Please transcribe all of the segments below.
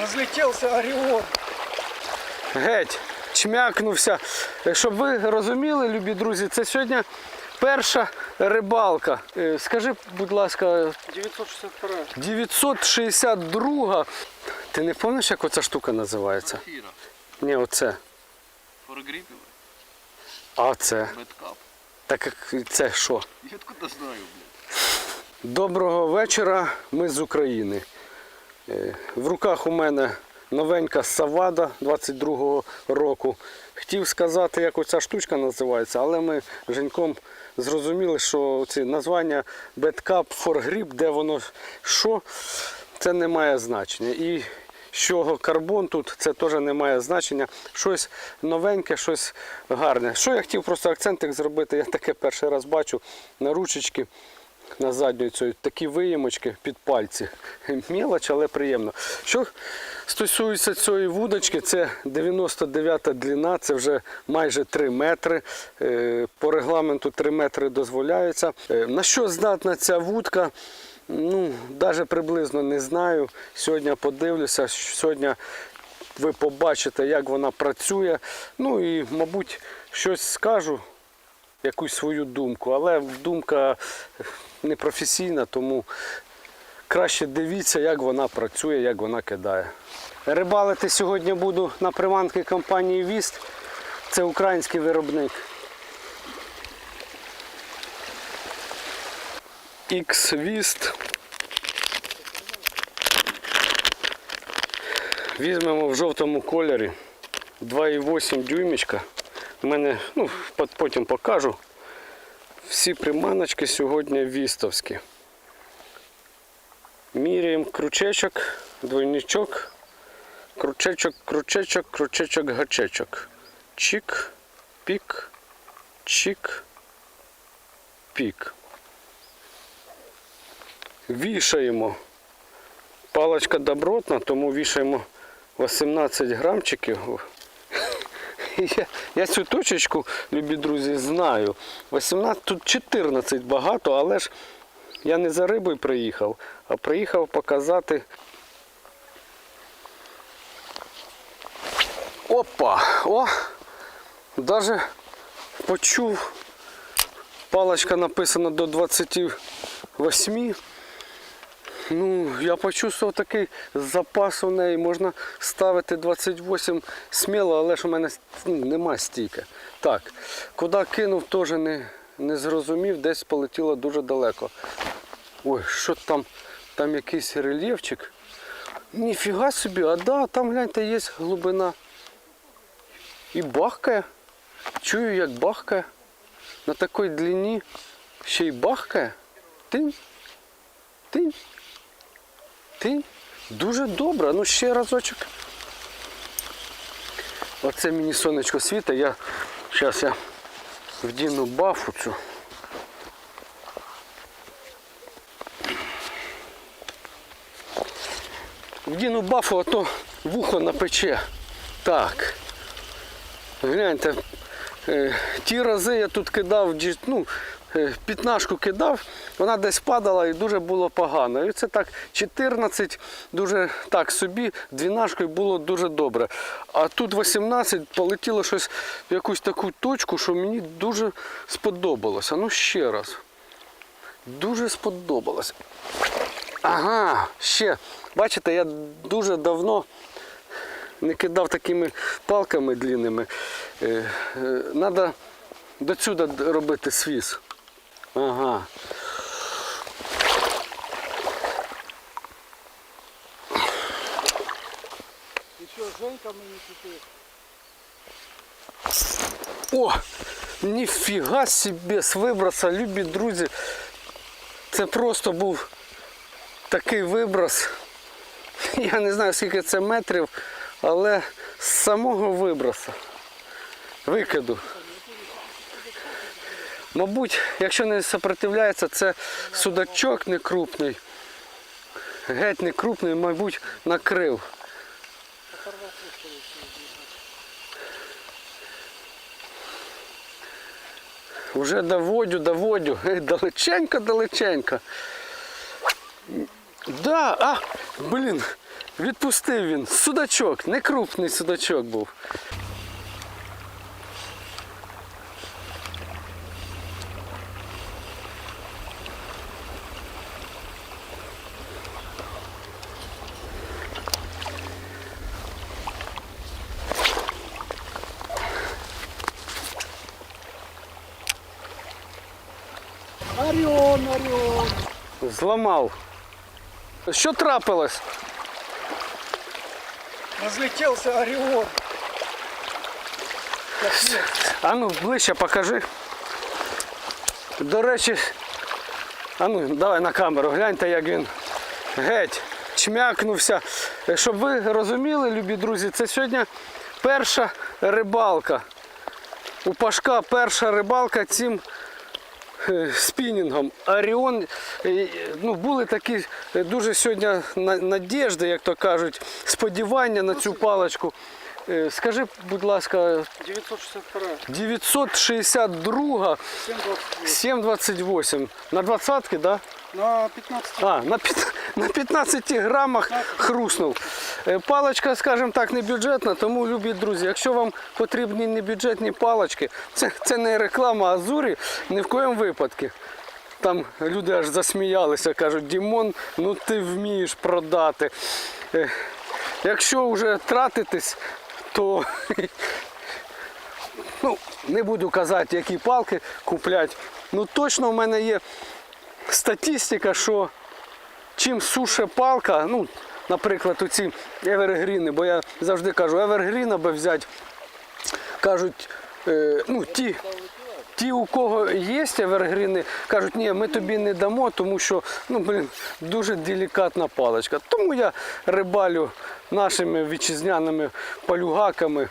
Разлетелся Орион. Геть, чмякнувся. Е, Щоб ви розуміли, любі друзі, це сьогодні перша рибалка. Е, Скажи, будь ласка, 962. 962. Ти не пам'ятаєш, як оця штука називається? Фіра. Ні, оце. Форгріпів. А це. Беткап. Так як це що? Я откуда знаю, блядь. Доброго вечора, ми з України. Е, В руках у мене новенька Савада 22-го року. Хотів сказати, як оця штучка називається, але ми з Женьком зрозуміли, що ці названня Bad Cup for Grip, де воно що, це не має значення. І чого карбон тут, це теж не має значення. Щось новеньке, щось гарне. Що я хотів просто акцентик зробити, я таке перший раз бачу на ручечки на задню цю такі виємочки під пальці. Мілоч, але приємно. Що стосується цієї вудочки, це 99 длина, це вже майже 3 метри. Е, По регламенту 3 метри дозволяється. Е, На що здатна ця вудка? Ну, навіть приблизно не знаю. Сьогодні подивлюся. Сьогодні ви побачите, як вона працює. Ну і, мабуть, щось скажу якусь свою думку, але думка не професійна, тому краще дивіться, як вона працює, як вона кидає. Рибалити сьогодні буду на приманки компанії Віст. Це український виробник. X-Віст. Візьмемо в жовтому кольорі 2,8 дюймічка. У мене, ну, потім покажу. Всі приманочки сьогодні вістовські. Міряємо крючечок, двойничок, крючечок, крючечок, крючечок, гачечок. Чик, пік, чик, пік. Вішаємо. Паличка добротна, тому вішаємо 18 грамчиків. Я, я цю точечку, любі друзі, знаю. 18, тут 14 багато, але ж я не за рибою приїхав, а приїхав показати. Опа! О! Даже почув. Палочка написана до 28. Ну, я почувствував такий запас у неї. Можна ставити 28 сміло, але ж у мене ну, нема стійки. Так, куди кинув, теж не, не зрозумів, десь полетіло дуже далеко. Ой, що там? Там якийсь рельєфчик. Ніфіга собі, а да, там гляньте, є глибина. І бахкає. Чую, як бахкає. На такій длині ще й бахкає. Тинь. Тинь. Ти дуже добра. Ну ще разочок. Оце мені сонечко світа. Я зараз я вдіну бафу цю. Вдіну бафу, а то вухо напече. Так. Гляньте, е, ті рази я тут кидав ну, пітнашку кидав, вона десь падала і дуже було погано. І це так 14, дуже так собі, двінашкою було дуже добре. А тут 18 полетіло щось в якусь таку точку, що мені дуже сподобалося. Ну ще раз. Дуже сподобалося. Ага, ще. Бачите, я дуже давно не кидав такими палками длинними. Треба до сюди робити свіз. Ага. И что, Женька мені купив? О! Ніфіга собі з виброса, любі друзі. Це просто був такий виброс. Я не знаю, скільки це метрів, але з самого виброса. Викиду. Мабуть, якщо не сопротивляється, це судачок не крупний. Геть не крупний, мабуть, накрив. Уже доводю, доводю. Ей, далеченько, далеченько. Да, а, блін, Відпустив він. Судачок, не крупний судачок був. Орион, Орион. Зламав. Що трапилось? Разлетелся Орион. Капец. А ну, ближче покажи. До речі, а ну, давай на камеру, гляньте, як він геть чмякнувся. Щоб ви розуміли, любі друзі, це сьогодні перша рибалка. У Пашка перша рибалка цим спінінгом. Оріон, е, ну, були такі е, дуже сьогодні на- надіжди, як то кажуть, сподівання на цю паличку. Е, Скажи, будь ласка, 962. 962 728. 7,28. На двадцатки, да? На 15. А, на, пят- на 15 грамах хруснув. Е, Паличка, скажімо так, не бюджетна, тому, любі друзі, якщо вам потрібні не бюджетні палички, це, це не реклама Азурі, ні в коєму випадку. Там люди аж засміялися, кажуть, Дімон, ну ти вмієш продати. Е, Якщо вже тратитись, то ну, не буду казати, які палки куплять. Ну точно в мене є статистика, що чим суше палка, ну, наприклад, оці евергріни, бо я завжди кажу, евергрін аби взяти, кажуть, е, ну, ті, ті, у кого є евергріни, кажуть, ні, ми тобі не дамо, тому що ну, блін, дуже делікатна паличка. Тому я рибалю нашими вітчизняними палюгаками.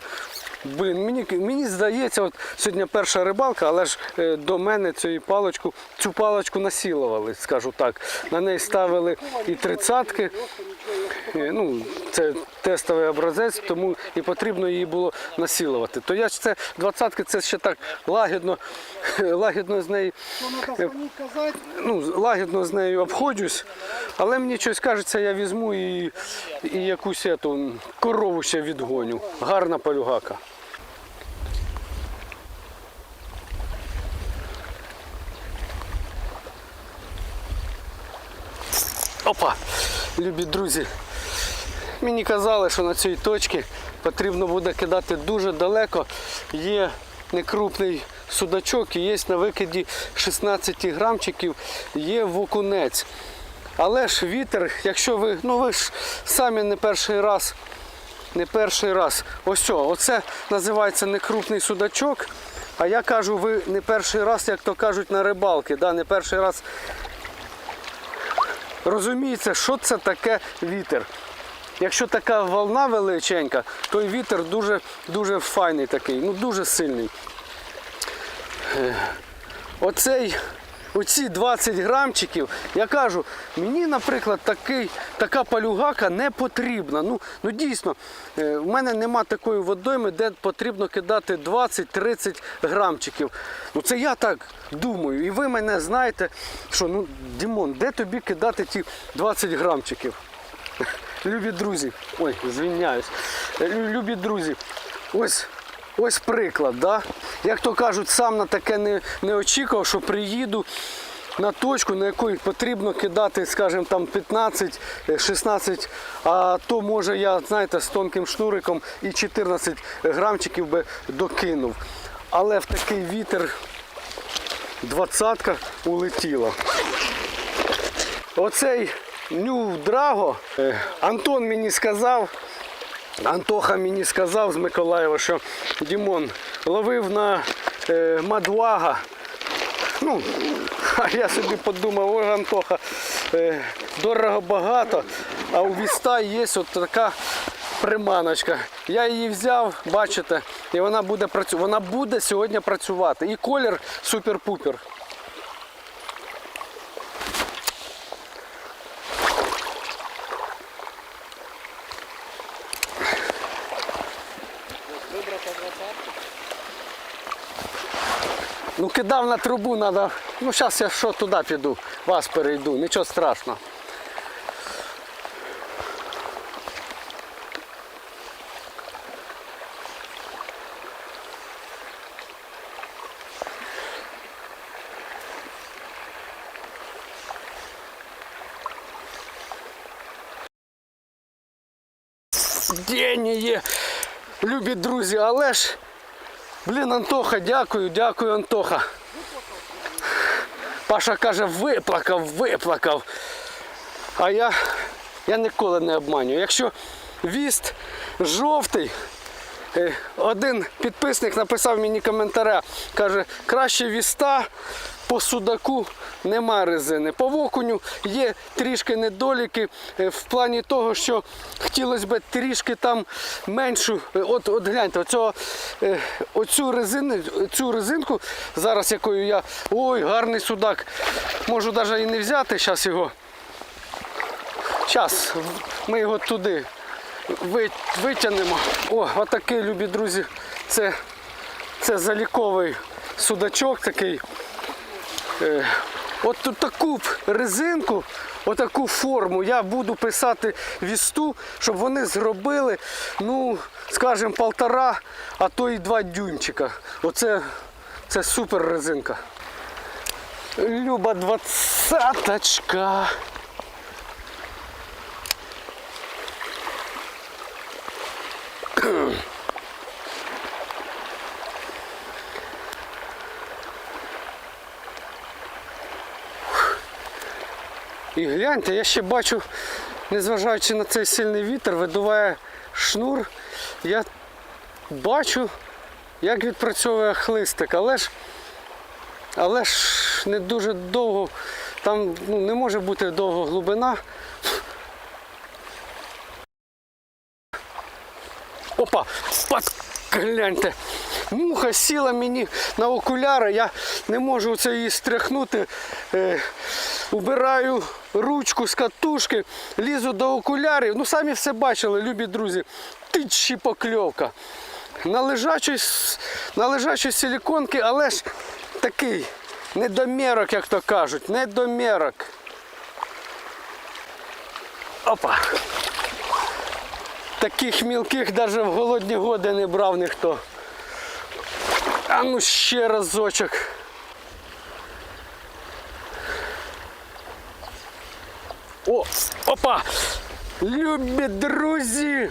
Блін, мені, мені здається, от сьогодні перша рибалка, але ж е, до мене цю паличку, цю паличку насілували, скажу так. На неї ставили і тридцятки. Е, Ну, це тестовий образець, тому і потрібно її було насілувати. То я ж це двадцятки, це ще так лагідно, лагідно з нею ну, лагідно з нею обходжусь, але мені щось кажеться, я візьму і, і якусь ету, корову ще відгоню. Гарна палюгака. Опа! Любі друзі, мені казали, що на цій точці потрібно буде кидати дуже далеко. Є некрупний судачок і є на викиді 16 грамчиків, є вокунець. Але ж вітер, якщо ви, ну ви ж самі не перший раз, не перший раз. Ось о, оце називається некрупний судачок. А я кажу, ви не перший раз, як то кажуть, на рибалки, да, не перший раз розуміється, що це таке вітер. Якщо така волна величенька, то і вітер дуже, дуже файний такий, ну дуже сильний. Е, Оцей, оці 20 грамчиків, я кажу, мені, наприклад, такий, така палюгака не потрібна. Ну, ну дійсно, е, в мене нема такої водойми, де потрібно кидати 20-30 грамчиків. Ну це я так думаю. І ви мене знаєте, що ну, Дімон, де тобі кидати ті 20 грамчиків? Любі друзі, ой, звільняюсь. Любі друзі, ось, ось приклад, да? як то кажуть, сам на таке не, не очікував, що приїду на точку, на якої потрібно кидати, скажімо, там 15-16, а то може я, знаєте, з тонким шнуриком і 14 грамчиків би докинув. Але в такий вітер двадцятка улетіла. Оцей Ню Драго е, Антон мені сказав, Антоха мені сказав з Миколаєва, що Дімон ловив на е, Мадвага. Ну, а я собі подумав, ой, Антоха, е, дорого багато, а у Віста є от така приманочка. Я її взяв, бачите, і вона буде працювати. Вона буде сьогодні працювати. І колір супер-пупер. кидав на трубу, надо. Ну зараз я що туди піду, вас перейду, нічого страшного. День є, любі друзі, але ж блін, Антоха, дякую, дякую, Антоха. Паша каже, виплакав, виплакав. А я, я ніколи не обманюю. Якщо віст жовтий, е, один підписник написав мені коментаря, каже, краще віста по судаку нема резини. По окуню є трішки недоліки е, в плані того, що хотілося б трішки там меншу. е, От, от гляньте, оцього, е, оцю, резину, цю резинку, зараз якою я. Ой, гарний судак. Можу навіть і не взяти зараз його. Зараз ми його туди ви- витягнемо. О, отакий, любі друзі, це, це заліковий судачок такий. Е, От таку резинку, отаку форму я буду писати вісту, щоб вони зробили, ну, скажімо, полтора, а то і два дюймчика. Оце це супер резинка. Люба двадцяточка. І гляньте, я ще бачу, незважаючи на цей сильний вітер, видуває шнур. Я бачу, як відпрацьовує хлистик, але ж, але ж не дуже довго, там ну, не може бути довго глибина. Опа! Пат, гляньте. Муха сіла мені на окуляри, я не можу це її стряхнути. Е, убираю ручку з катушки, лізу до окулярів. Ну самі все бачили, любі друзі. Тичі покльовка. На лежачій, на силіконки, але ж такий недомірок, як то кажуть, недомірок. Опа. Таких мілких навіть в голодні годи не брав ніхто. А ну ще разочок. О, опа! Любі друзі!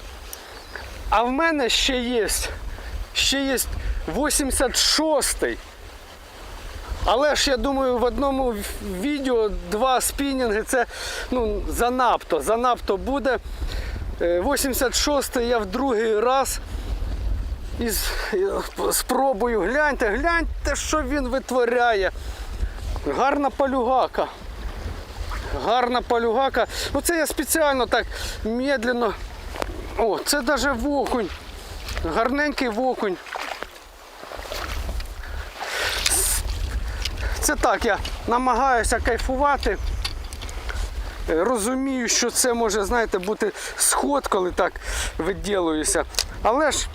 А в мене ще є. Ще є 86-й. Але ж я думаю, в одному відео два спінінги це ну, занадто, занадто буде. Е, 86-й я в другий раз із, е, спробую. Гляньте, гляньте, що він витворяє. Гарна палюгака. Гарна палюгака. Ну це я спеціально так медленно. О, це навіть вокунь. Гарненький вокунь. Це так, я намагаюся кайфувати. Розумію, що це може, знаєте, бути сход, коли так виділуюся. Але ж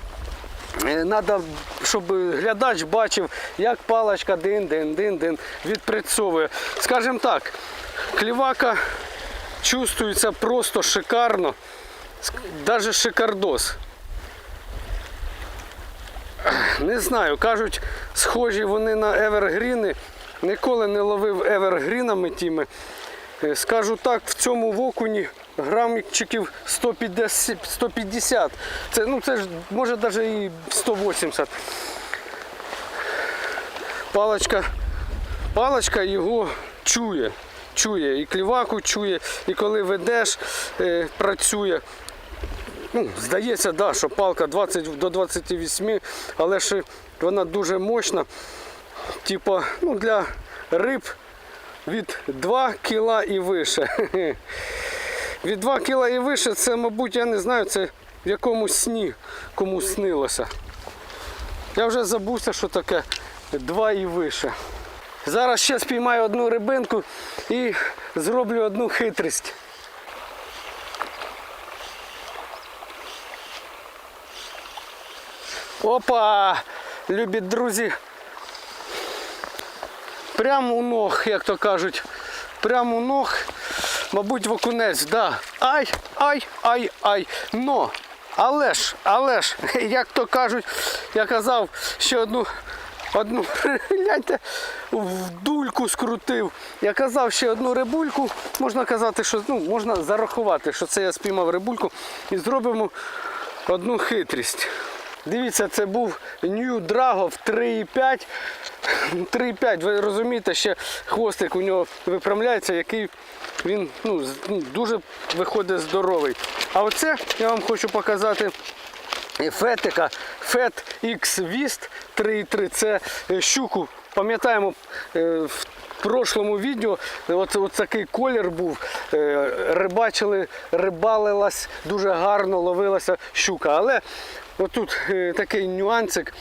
треба, щоб глядач бачив, як паличка дин-дин-дин-дин відпрацьовує. Скажімо так, клівака чувствується просто шикарно, навіть шикардос. Не знаю, кажуть, схожі вони на евергріни. Ніколи не ловив евергрінами тими. Е, Скажу так, в цьому вокуні грамчиків 150. 150. Це, ну, це ж може навіть і 180. Палочка, палочка його чує. Чує, і кліваку чує, і коли ведеш, е, працює. Ну, здається, да, що палка 20 до 28, але ж вона дуже мощна. Типа, ну, для риб від 2 кіла і вище. Від 2 кіла і вище це, мабуть, я не знаю, це в якомусь сні комусь снилося. Я вже забувся, що таке 2 і вище. Зараз ще спіймаю одну рибинку і зроблю одну хитрість. Опа! Любі друзі. Прямо у ног, як то кажуть. Прямо у ног. Мабуть, в окунець, да. Ай, ай, ай, ай. Но. Але ж, але ж, як то кажуть, я казав, ще одну одну гляньте, в дульку скрутив. Я казав ще одну рибульку. Можна казати, що ну, можна зарахувати, що це я спіймав рибульку і зробимо одну хитрість. Дивіться, це був New Drago в 3,5. 3,5, ви розумієте, ще хвостик у нього виправляється, який він ну, ну, дуже виходить здоровий. А оце я вам хочу показати Фетика, Фет X Vist 3.3. Це е, щуку. Пам'ятаємо, е, в прошлому відео от, от такий колір був. е, Рибачили, рибалилась, дуже гарно ловилася щука. Але отут е, такий нюансик.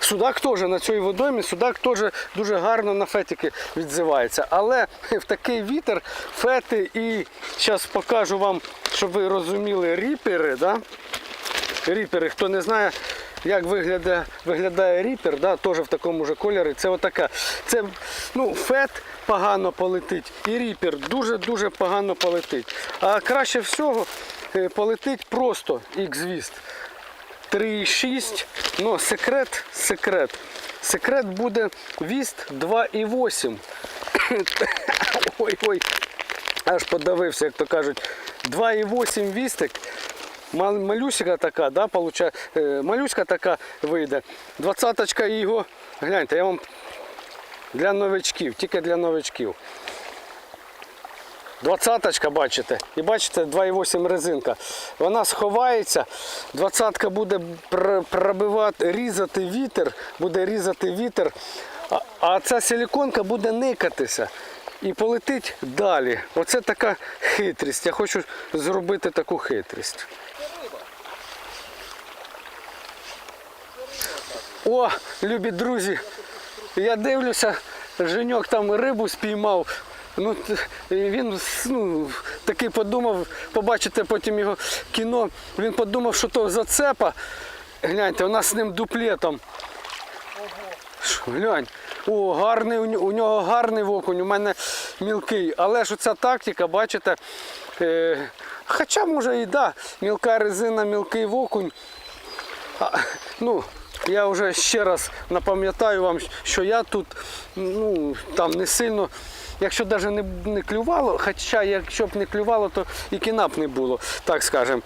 Судак теж на цій водоймі, судак теж дуже гарно на фетики відзивається. Але в такий вітер фети і зараз покажу вам, щоб ви розуміли ріпери. Да? Ріпери. Хто не знає, як виглядає, виглядає ріпер, да, теж в такому ж кольорі. Це отака. Це ну, фет погано полетить і ріпер дуже-дуже погано полетить. А краще всього е, полетить просто X-Vist. 3,6. Ну, секрет, секрет. Секрет буде віст 2,8. Ой-ой. Аж подавився, як то кажуть. 2,8 вістик. Мал- Малюсика така, да, получає, е, малюська така вийде. Двадцяточка його. Гляньте, я вам для новичків, тільки для новичків. Двадцяточка, бачите, і бачите, 2,8 резинка. Вона сховається, двадцятка буде пробивати, різати вітер, буде різати вітер, а, а ця силіконка буде никатися і полетить далі. Оце така хитрість. Я хочу зробити таку хитрість. О, любі друзі, я дивлюся, Женьок там рибу спіймав. Ну, він ну, такий подумав, побачите потім його кіно. Він подумав, що то зацепа. Гляньте, у нас з ним дуплетом. Глянь. О, гарний, у нього гарний окунь, у мене мілкий. Але ж оця тактика, бачите, е, хоча може і да, мілка резина, мілкий окунь. А, ну, я вже ще раз напам'ятаю вам, що я тут ну, там не сильно, якщо навіть не, не клювало, хоча якщо б не клювало, то і кіна б не було, так скажемо.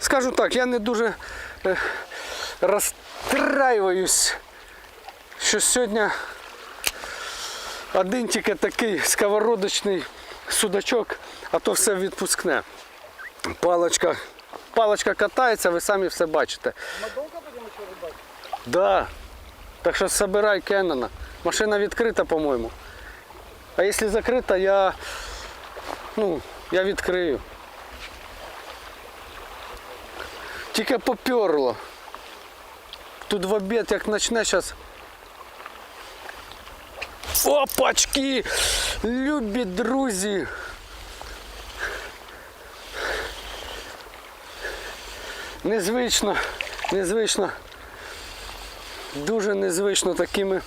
Скажу так, я не дуже е, розстраююсь, що сьогодні один тільки такий сковородочний судачок, а то все відпускне. Палочка, палочка катається, ви самі все бачите. Да. Так що собирай Кеннона. Машина відкрита, по-моєму. А якщо закрита, я. Ну, я відкрию. Тільки поперло. Тут в обід, як почне зараз. Опачки! Любі друзі! Незвично, незвично дуже незвично такими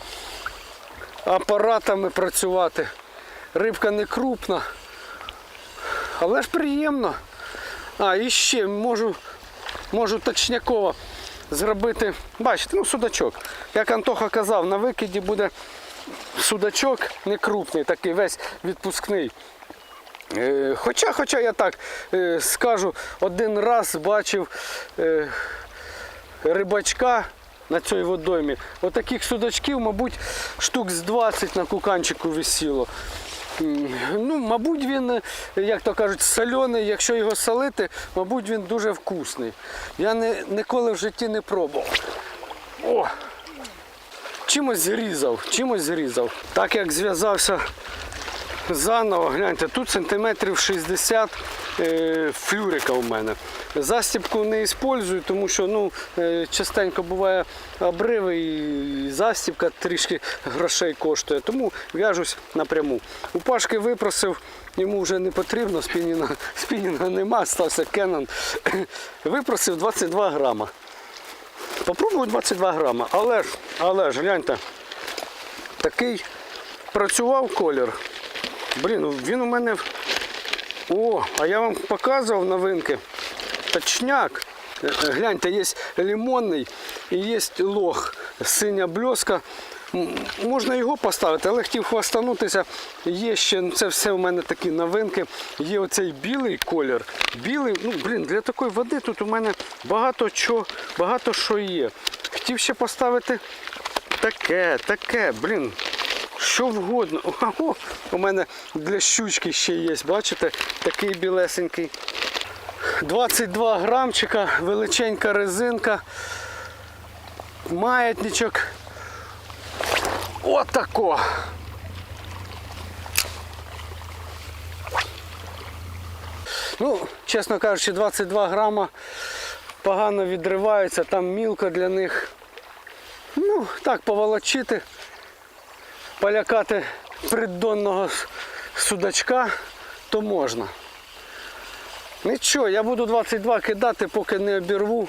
апаратами працювати. Рибка не крупна, але ж приємно. А, і ще можу, можу точняково зробити. Бачите, ну судачок. Як Антоха казав, на викиді буде судачок не крупний, такий весь відпускний. Е, Хоча, хоча я так е, скажу, один раз бачив е, рибачка на цій водоймі. Отаких судачків, мабуть, штук з 20 на куканчику висіло. Ну, мабуть, він, як то кажуть, соляний, якщо його солити, мабуть, він дуже вкусний. Я не, ніколи в житті не пробував. О! Чимось зрізав, чимось зрізав. Так як зв'язався заново, гляньте, тут сантиметрів 60 е, флюрика у мене. Застібку не використовую, тому що ну, е, частенько буває обриви і застібка трішки грошей коштує, тому в'яжусь напряму. У Пашки випросив, йому вже не потрібно, спінінга, спінінга нема, стався Canon. Випросив 22 грама. Попробую 22 грама, але ж, але ж, гляньте, такий працював колір. Блін, ну він у мене. О, а я вам показував новинки. Точняк. Е, е, Гляньте, є лимонний і є лох. синя бльоска. Можна його поставити, але хотів хвастанутися. Є ще, ну, це все у мене такі новинки. Є оцей білий колір. Білий, ну блін, для такої води тут у мене багато чого, багато що є. Хотів ще поставити таке, таке, блін. Що вгодно. Ого, у мене для щучки ще є, бачите, такий білесенький. 22 грамчика, величенька резинка, маятничок. Отако. Ну, чесно кажучи, 22 грама погано відриваються, там мілко для них. Ну, так, поволочити, полякати придонного судачка, то можна. Нічого, я буду 22 кидати, поки не обірву,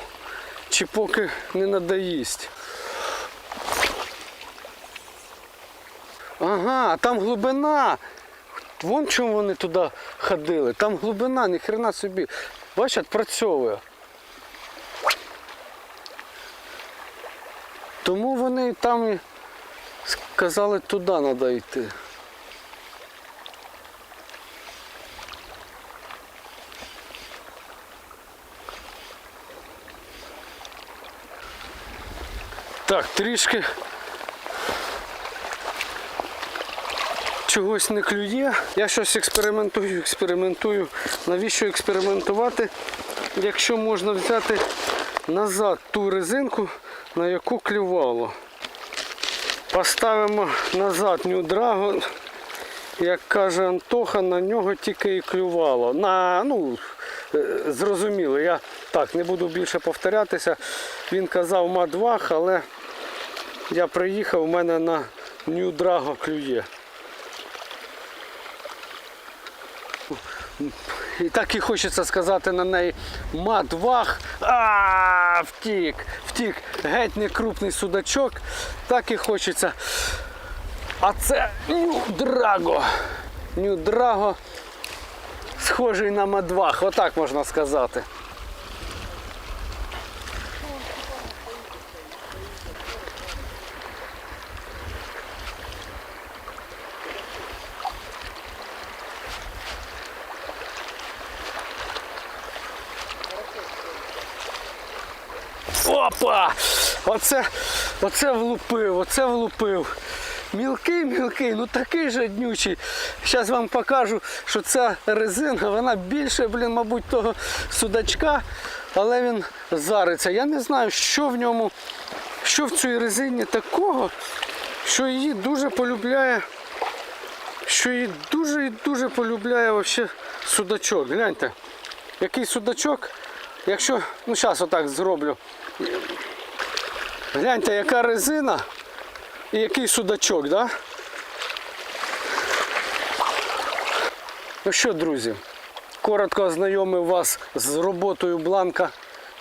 чи поки не надоїсть. Ага, там глибина. Вон чому вони туди ходили. Там глибина, ніхрена собі. Бачиш, відпрацьовує. Тому вони там і сказали, туди треба йти. Так, трішки чогось не клює. Я щось експериментую, експериментую. Навіщо експериментувати, якщо можна взяти назад ту резинку, на яку клювало. Поставимо назад New Dragon. Як каже Антоха, на нього тільки і клювало. На, ну, е, зрозуміло, я так не буду більше повторятися. Він казав мадвах, але я приїхав, у мене на New Drago клює. І так і хочеться сказати на неї мадвах. А, втік, втік. Геть не крупний судачок. Так і хочеться. А це Нью-Драго. Нью-Драго схожий на мадвах. Отак можна сказати. Опа! Оце, оце влупив, оце влупив. Мілкий, мілкий, ну такий жаднючий. Зараз вам покажу, що ця резина, вона більше, блін, мабуть, того судачка, але він зариться. Я не знаю, що в ньому, що в цій резині такого, що її дуже полюбляє, що її дуже і дуже полюбляє вообще судачок. Гляньте, який судачок. Якщо, ну зараз отак зроблю. Гляньте, яка резина і який судачок, да? Ну що, друзі, коротко ознайомив вас з роботою бланка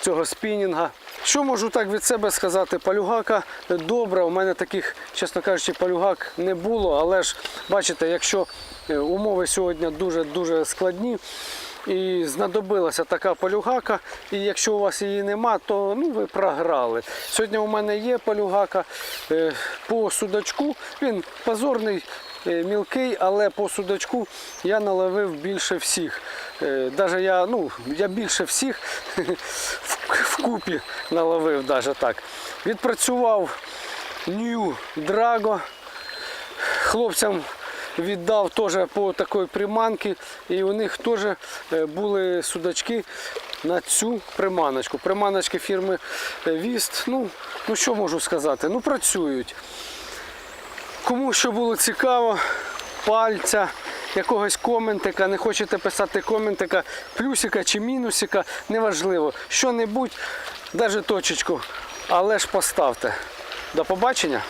цього спінінга. Що можу так від себе сказати? Палюгака добра. У мене таких, чесно кажучи, палюгак не було, але ж бачите, якщо е, умови сьогодні дуже-дуже складні. І знадобилася така полюгака, і якщо у вас її нема, то ну, ви програли. Сьогодні у мене є полюгака е, по судачку. Він позорний, е, мілкий, але по судачку я наловив більше всіх. Е, Даже я, ну, я більше всіх вкупі наловив, даже так. Відпрацював New Drago. Хлопцям віддав теж по такої приманки, і у них теж е, були судачки на цю приманочку. Приманочки фірми е, Віст. Ну, ну що можу сказати? Ну працюють. Кому що було цікаво, пальця, якогось коментика, не хочете писати коментика, плюсика чи мінусика, неважливо. Що-небудь, навіть точечку, але ж поставте. До побачення.